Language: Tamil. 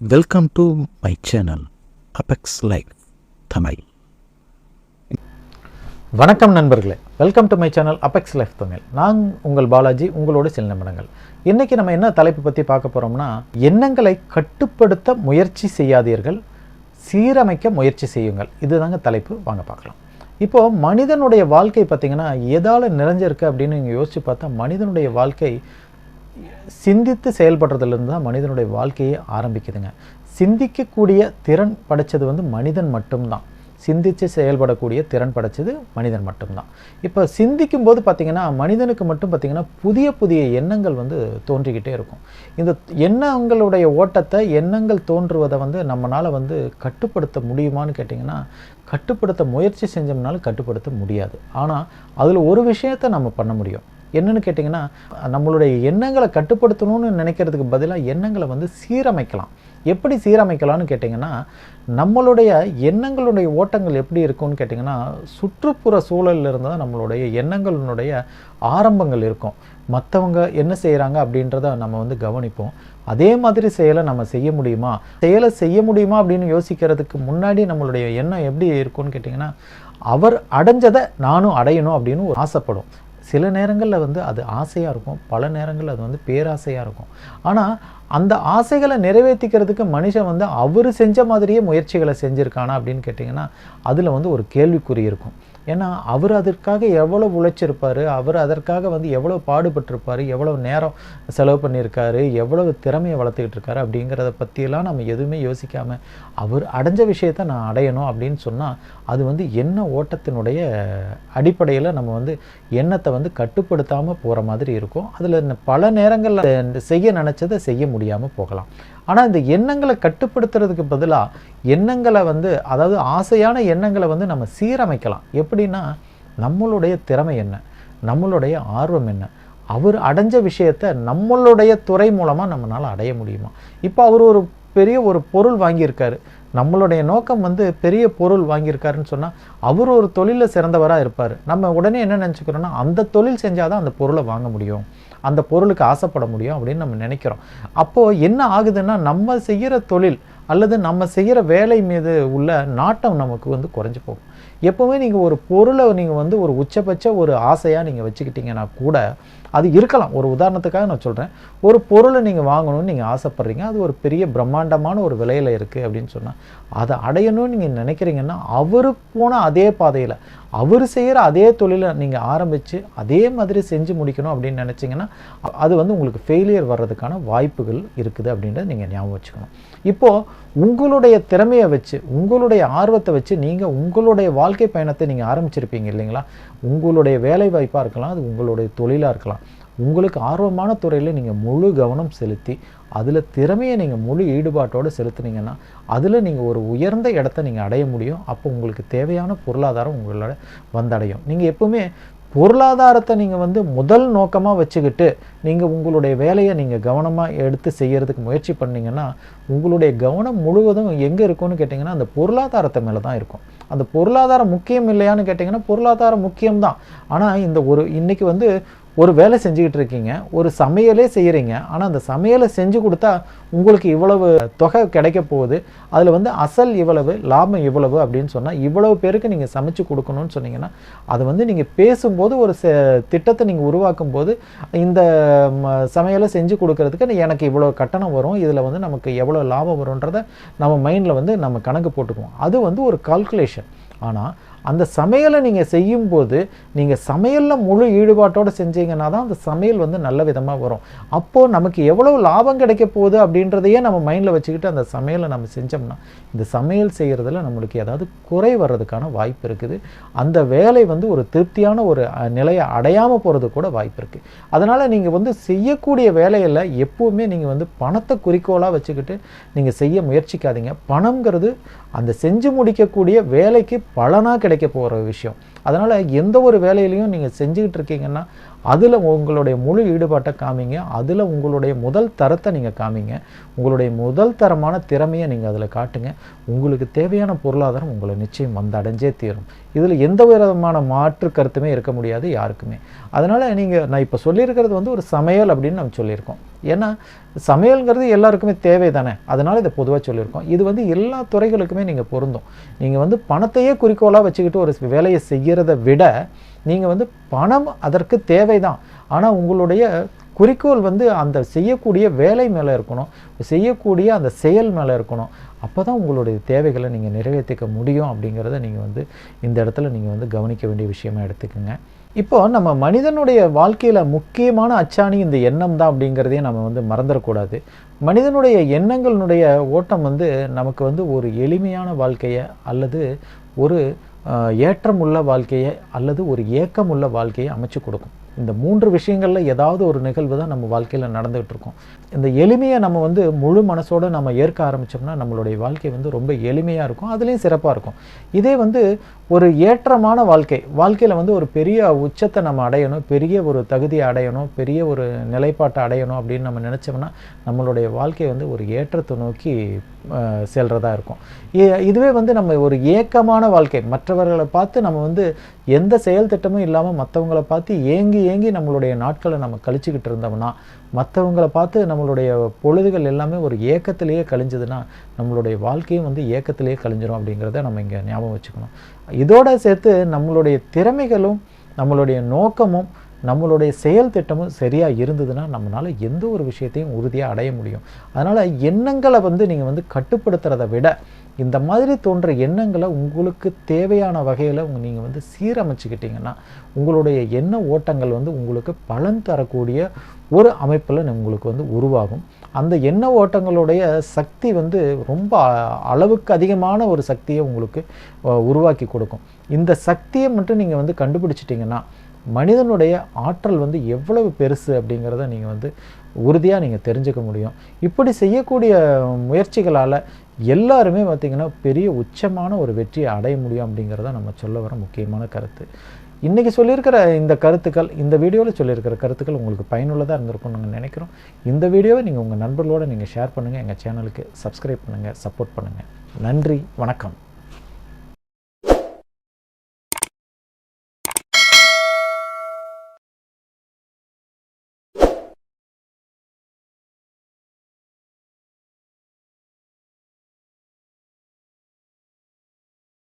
Welcome to my channel Apex life Tamil வணக்கம் நண்பர்களே. Welcome to my channel Apex life Tamil நான் உங்கள் பாலாஜி உங்களோட சில நிமிடங்கள். இன்றைக்கி நம்ம என்ன தலைப்பு பற்றி பார்க்க போகிறோம்னா எண்ணங்களை கட்டுப்படுத்த முயற்சி செய்யாதீர்கள் சீரமைக்க முயற்சி செய்யுங்கள். இதுதாங்க தலைப்பு வாங்க பார்க்கலாம். இப்போது மனிதனுடைய வாழ்க்கை பார்த்திங்கன்னா எதால் நிறைஞ்சிருக்கு அப்படின்னு நீங்கள் யோசித்து பார்த்தா மனிதனுடைய வாழ்க்கை சிந்தித்து செயல்படுறதுலேருந்து தான் மனிதனுடைய வாழ்க்கையே ஆரம்பிக்குதுங்க. சிந்திக்கக்கூடிய திறன் படைச்சது வந்து மனிதன் மட்டும்தான். சிந்தித்து செயல்படக்கூடிய திறன் படைச்சது மனிதன் மட்டும்தான். இப்போ சிந்திக்கும் போது பார்த்திங்கன்னா மனிதனுக்கு மட்டும் பார்த்திங்கன்னா புதிய புதிய எண்ணங்கள் வந்து தோன்றிக்கிட்டே இருக்கும். இந்த எண்ணங்களுடைய ஓட்டத்தை எண்ணங்கள் தோன்றுவதை வந்து நம்மளால் வந்து கட்டுப்படுத்த முடியுமான்னு கேட்டிங்கன்னா கட்டுப்படுத்த முயற்சி செஞ்சோம்னாலும் கட்டுப்படுத்த முடியாது. ஆனால் அதில் ஒரு விஷயத்தை நம்ம பண்ண முடியும். என்னன்னு கேட்டிங்கன்னா நம்மளுடைய எண்ணங்களை கட்டுப்படுத்தணும்னு நினைக்கிறதுக்கு பதிலாக எண்ணங்களை வந்து சீரமைக்கலாம். எப்படி சீரமைக்கலாம்னு கேட்டிங்கன்னா நம்மளுடைய எண்ணங்களுடைய ஓட்டங்கள் எப்படி இருக்கும்னு கேட்டிங்கன்னா சுற்றுப்புற சூழலில் இருந்து தான் நம்மளுடைய எண்ணங்களினுடைய ஆரம்பங்கள் இருக்கும். மற்றவங்க என்ன செய்கிறாங்க அப்படின்றத நம்ம வந்து கவனிப்போம். அதே மாதிரி செயலை நம்ம செய்ய முடியுமா? செயலை செய்ய முடியுமா அப்படின்னு யோசிக்கிறதுக்கு முன்னாடி நம்மளுடைய எண்ணம் எப்படி இருக்கும்னு கேட்டிங்கன்னா அவர் அடைஞ்சதை நானும் அடையணும் அப்படின்னு ஒரு ஆசைப்படும். சில நேரங்களில் வந்து அது ஆசையாக இருக்கும். பல நேரங்களில் அது வந்து பேராசையாக இருக்கும். ஆனால் அந்த ஆசைகளை நிறைவேற்றிக்கிறதுக்கு மனுஷன் வந்து அவர் செஞ்ச மாதிரியே முயற்சிகளை செஞ்சுருக்கானா அப்படின்னு கேட்டிங்கன்னா அதில் வந்து ஒரு கேள்விக்குறி இருக்கும். ஏன்னா அவர் அதற்காக எவ்வளோ உழைச்சிருப்பார் அவர் அதற்காக வந்து எவ்வளோ பாடுபட்டிருப்பார் எவ்வளோ நேரம் செலவு பண்ணியிருக்காரு எவ்வளவு திறமையை வளர்த்துக்கிட்டு இருக்காரு அப்படிங்கிறத பற்றியெல்லாம் நம்ம எதுவுமே யோசிக்காமல் அவர் அடைஞ்ச விஷயத்த நான் அடையணும் அப்படின்னு சொன்னால் அது வந்து எண்ண ஓட்டத்தினுடைய அடிப்படையில் நம்ம வந்து எண்ணத்தை வந்து கட்டுப்படுத்தாமல் போகிற மாதிரி இருக்கும். அதில் பல நேரங்களில் செய்ய நினச்சதை செய்ய முடியாமல் போகலாம். ஆனால் இந்த எண்ணங்களை கட்டுப்படுத்துறதுக்கு பதிலாக எண்ணங்களை வந்து அதாவது ஆசையான எண்ணங்களை வந்து நம்ம சீரமைக்கலாம். எப்படின்னா நம்மளுடைய திறமை என்ன? நம்மளுடைய ஆர்வம் என்ன? அவர் அடைஞ்ச விஷயத்தை நம்மளுடைய துறை மூலமாக நம்மளால் அடைய முடியுமா? இப்போ அவர் ஒரு பெரிய ஒரு பொருள் வாங்கியிருக்காரு. நம்மளுடைய நோக்கம் வந்து பெரிய பொருள் வாங்கியிருக்காருன்னு சொன்னால் அவர் ஒரு தொழிலில் சிறந்தவராக இருப்பார். நம்ம உடனே என்ன நினச்சிக்கிறோன்னா அந்த தொழில் செஞ்சால் தான் அந்த பொருளை வாங்க முடியும். அந்த பொருளுக்கு ஆசைப்பட முடியும் அப்படின்னு நம்ம நினைக்கிறோம். அப்போது என்ன ஆகுதுன்னா நம்ம செய்கிற தொழில் அல்லது நம்ம செய்கிற வேலை மீது உள்ள நாட்டம் நமக்கு வந்து குறைஞ்சி போகும். எப்போவுமே நீங்கள் ஒரு பொருளை நீங்கள் வந்து ஒரு உச்சபட்ச ஒரு ஆசையாக நீங்கள் வச்சுக்கிட்டீங்கன்னா கூட அது இருக்கலாம். ஒரு உதாரணத்துக்காக நான் சொல்கிறேன் ஒரு பொருளை நீங்கள் வாங்கணும்னு நீங்கள் ஆசைப்பட்றீங்க. அது ஒரு பெரிய பிரம்மாண்டமான ஒரு விலையில் இருக்குது அப்படின்னு சொன்னால் அதை அடையணும்னு நீங்கள் நினைக்கிறீங்கன்னா அவர் போன அதே பாதையில் அவர் செய்கிற அதே தொழிலை நீங்கள் ஆரம்பித்து அதே மாதிரி செஞ்சு முடிக்கணும் அப்படின்னு நினச்சிங்கன்னா அது வந்து உங்களுக்கு ஃபெயிலியர் வர்றதுக்கான வாய்ப்புகள் இருக்குது அப்படின்றத நீங்கள் ஞாபகம் வச்சுக்கணும். இப்போது உங்களுடைய திறமையை வச்சு உங்களுடைய ஆர்வத்தை வச்சு நீங்கள் உங்களுடைய வாழ்க்கை பயணத்தை நீங்கள் ஆரம்பிச்சிருப்பீங்க இல்லைங்களா? உங்களுடைய வேலை வாய்ப்பாக இருக்கலாம் அது உங்களுடைய தொழிலாக இருக்கலாம். உங்களுக்கு ஆர்வமான துறையில் நீங்கள் முழு கவனம் செலுத்தி அதில் திறமையை நீங்கள் முழு ஈடுபாட்டோடு செலுத்துனீங்கன்னா அதில் நீங்கள் ஒரு உயர்ந்த இடத்த நீங்கள் அடைய முடியும். அப்போ உங்களுக்கு தேவையான பொருளாதாரம் உங்களோட வந்தடையும். நீங்கள் எப்போவுமே பொருளாதாரத்தை நீங்கள் வந்து முதல் நோக்கமாக வச்சுக்கிட்டு நீங்கள் உங்களுடைய வேலையை நீங்கள் கவனமாக எடுத்து செய்கிறதுக்கு முயற்சி பண்ணிங்கன்னா உங்களுடைய கவனம் முழுவதும் எங்கே இருக்கும்னு கேட்டிங்கன்னா அந்த பொருளாதாரத்தை மேலே தான் இருக்கும். அந்த பொருளாதாரம் முக்கியம் இல்லையான்னு கேட்டிங்கன்னா பொருளாதாரம் முக்கியம்தான். ஆனால் இந்த ஒரு இன்றைக்கி வந்து ஒரு வேலை செஞ்சுக்கிட்டு இருக்கீங்க ஒரு சமையலே செய்கிறீங்க ஆனால் அந்த சமையலை செஞ்சு கொடுத்தா உங்களுக்கு இவ்வளவு தொகை கிடைக்க போகுது அதில் வந்து அசல் இவ்வளவு லாபம் இவ்வளவு அப்படின்னு சொன்னால் இவ்வளவு பேருக்கு நீங்கள் சமைச்சு கொடுக்கணும்னு சொன்னீங்கன்னா அது வந்து நீங்கள் பேசும்போது ஒரு திட்டத்தை நீங்கள் உருவாக்கும் போது இந்த சமையலை செஞ்சு கொடுக்கறதுக்கு எனக்கு இவ்வளோ கட்டணம் வரும் இதில் வந்து நமக்கு எவ்வளோ லாபம் வரும்ன்றதை நம்ம மைண்டில் வந்து நம்ம கணக்கு போட்டுக்குவோம். அது வந்து ஒரு கால்குலேஷன் ஆனால் அந்த சமையலை நீங்கள் செய்யும்போது நீங்கள் சமையலில் முழு ஈடுபாட்டோடு செஞ்சீங்கன்னா தான் அந்த சமையல் வந்து நல்ல விதமாக வரும். அப்போது நமக்கு எவ்வளோ லாபம் கிடைக்க போகுது அப்படின்றதையே நம்ம மைண்டில் வச்சுக்கிட்டு அந்த சமையலை நம்ம செஞ்சோம்னா இந்த சமையல் செய்கிறதுல நம்மளுக்கு ஏதாவது குறை வர்றதுக்கான வாய்ப்பு இருக்குது. அந்த வேலை வந்து ஒரு திருப்தியான ஒரு நிலையை அடையாமல் போகிறது கூட வாய்ப்பு இருக்குது அதனால் நீங்கள் வந்து செய்யக்கூடிய வேலையில் எப்போவுமே நீங்கள் வந்து பணத்தை குறிக்கோளாக வச்சுக்கிட்டு நீங்கள் செய்ய முயற்சிக்காதீங்க. பணங்கிறது அந்த செஞ்சு முடிக்கக்கூடிய வேலைக்கு பலனாக கிடைக்கும். கிடைக்க போகிற விஷயம். அதனால் எந்த ஒரு வேலையிலையும் நீங்கள் செஞ்சுக்கிட்டு இருக்கீங்கன்னா அதில் உங்களுடைய முழு ஈடுபாட்டை காமிங்க. அதில் உங்களுடைய முதல் தரத்தை நீங்கள் காமிங்க. உங்களுடைய முதல் தரமான திறமையை நீங்கள் அதில் காட்டுங்க. உங்களுக்கு தேவையான பொருளாதாரம் உங்களை நிச்சயம் வந்தடைஞ்சே தீரும். இதில் எந்த விதமான மாற்று கருத்துமே இருக்க முடியாது யாருக்குமே. அதனால் நீங்கள் நான் இப்போ சொல்லியிருக்கிறது வந்து ஒரு சமையல் அப்படின்னு நம்ம சொல்லியிருக்கோம். ஏன்னா சமையல்ங்கிறது எல்லாருக்குமே தேவை தானே அதனால் இதை பொதுவாக சொல்லியிருக்கோம். இது வந்து எல்லா துறைகளுக்குமே நீங்கள் பொருந்தும். நீங்கள் வந்து பணத்தையே குறிக்கோளாக வச்சுக்கிட்டு ஒரு வேலையை செய்கிறத விட நீங்கள் வந்து பணம் அதற்கு தேவை தான் ஆனால் உங்களுடைய குறிக்கோள் வந்து அந்த செய்யக்கூடிய வேலை மேலே இருக்கணும். செய்யக்கூடிய அந்த செயல் மேலே இருக்கணும். அப்போ தான் உங்களுடைய தேவைகளை நீங்கள் நிறைவேற்றிக்க முடியும் அப்படிங்கிறத நீங்கள் வந்து இந்த இடத்துல நீங்கள் வந்து கவனிக்க வேண்டிய விஷயமா எடுத்துக்கோங்க. இப்போ நம்ம மனிதனுடைய வாழ்க்கையில் முக்கியமான அச்சாணி இந்த எண்ணம் தான் அப்படிங்கிறதையும் நம்ம வந்து மறந்துடக்கூடாது. மனிதனுடைய எண்ணங்களினுடைய ஓட்டம் வந்து நமக்கு வந்து ஒரு எளிமையான வாழ்க்கையை அல்லது ஒரு ஏற்றமுள்ள வாழ்க்கையை அல்லது ஒரு ஏக்கமுள்ள வாழ்க்கையை அமைச்சு கொடுக்கும். இந்த மூன்று விஷயங்களில் ஏதாவது ஒரு நிகழ்வு தான் நம்ம வாழ்க்கையில் நடந்துகிட்டு இருக்கோம் இந்த எளிமையை நம்ம வந்து முழு மனசோட நம்ம ஏற்க ஆரம்பித்தோம்னா நம்மளுடைய வாழ்க்கை வந்து ரொம்ப எளிமையாக இருக்கும் அதுலேயும் சிறப்பாக இருக்கும். இதே வந்து ஒரு ஏற்றமான வாழ்க்கை வாழ்க்கையில் வந்து ஒரு பெரிய உச்சத்தை நம்ம அடையணும் பெரிய ஒரு தகுதியை அடையணும் பெரிய ஒரு நிலைப்பாட்டை அடையணும் அப்படின்னு நம்ம நினச்சோம்னா நம்மளுடைய வாழ்க்கை வந்து ஒரு ஏற்றத்தை நோக்கி செல்கிறதா செல்றதா இருக்கும். இதுவே வந்து நம்ம ஒரு ஏக்கமான வாழ்க்கை மற்றவர்களை பார்த்து நம்ம வந்து எந்த செயல் திட்டமும் இல்லாமல் மற்றவங்கள பார்த்து ஏங்கி ஏங்கி நம்மளுடைய நாட்களை நம்ம கழிச்சுக்கிட்டு இருந்தோம்னா மற்றவங்கள பார்த்து நம்மளுடைய பொழுதுகள் எல்லாமே ஒரு ஏக்கத்திலேயே கழிஞ்சதுன்னா நம்மளுடைய வாழ்க்கையும் வந்து ஏக்கத்திலேயே கழிஞ்சிரும் அப்படிங்கிறத நம்ம இங்கே ஞாபகம் வச்சுக்கணும். இதோட சேர்த்து நம்மளுடைய திறமைகளும் நம்மளுடைய நோக்கமும் நம்மளுடைய செயல் திட்டமும் சரியாக இருந்ததுன்னா நம்மளால் எந்த ஒரு விஷயத்தையும் உறுதியாக அடைய முடியும். அதனால் எண்ணங்களை வந்து நீங்கள் வந்து கட்டுப்படுத்துறதை விட இந்த மாதிரி தோன்ற எண்ணங்களை உங்களுக்கு தேவையான வகையில் நீங்கள் வந்து சீரமைச்சுக்கிட்டீங்கன்னா உங்களுடைய எண்ண ஓட்டங்கள் வந்து உங்களுக்கு பலன் தரக்கூடிய ஒரு அமைப்பில் உங்களுக்கு வந்து உருவாகும். அந்த எண்ண ஓட்டங்களுடைய சக்தி வந்து ரொம்ப அளவுக்கு அதிகமான ஒரு சக்தியை உங்களுக்கு உருவாக்கி கொடுக்கும். இந்த சக்தியை மட்டும் நீங்கள் வந்து கண்டுபிடிச்சிட்டிங்கன்னா மனிதனுடைய ஆற்றல் வந்து எவ்வளவு பெருசு அப்படிங்கிறத நீங்கள் வந்து உறுதியாக நீங்கள் தெரிஞ்சுக்க முடியும். இப்படி செய்யக்கூடிய முயற்சிகளால் எல்லாருமே பார்த்திங்கன்னா பெரிய உச்சமான ஒரு வெற்றியை அடைய முடியும் அப்படிங்கிறத நம்ம சொல்ல வர முக்கியமான கருத்து. இன்றைக்கி சொல்லியிருக்கிற இந்த கருத்துக்கள் இந்த வீடியோவில் சொல்லியிருக்கிற கருத்துக்கள் உங்களுக்கு பயனுள்ளதாக இருந்திருக்கும்னு நாங்கள் நினைக்கிறோம். இந்த வீடியோவை நீங்கள் உங்கள் நண்பர்களோடு நீங்கள் ஷேர் பண்ணுங்கள் எங்கள் சேனலுக்கு சப்ஸ்கிரைப் பண்ணுங்கள் சப்போர்ட் பண்ணுங்கள் நன்றி வணக்கம்.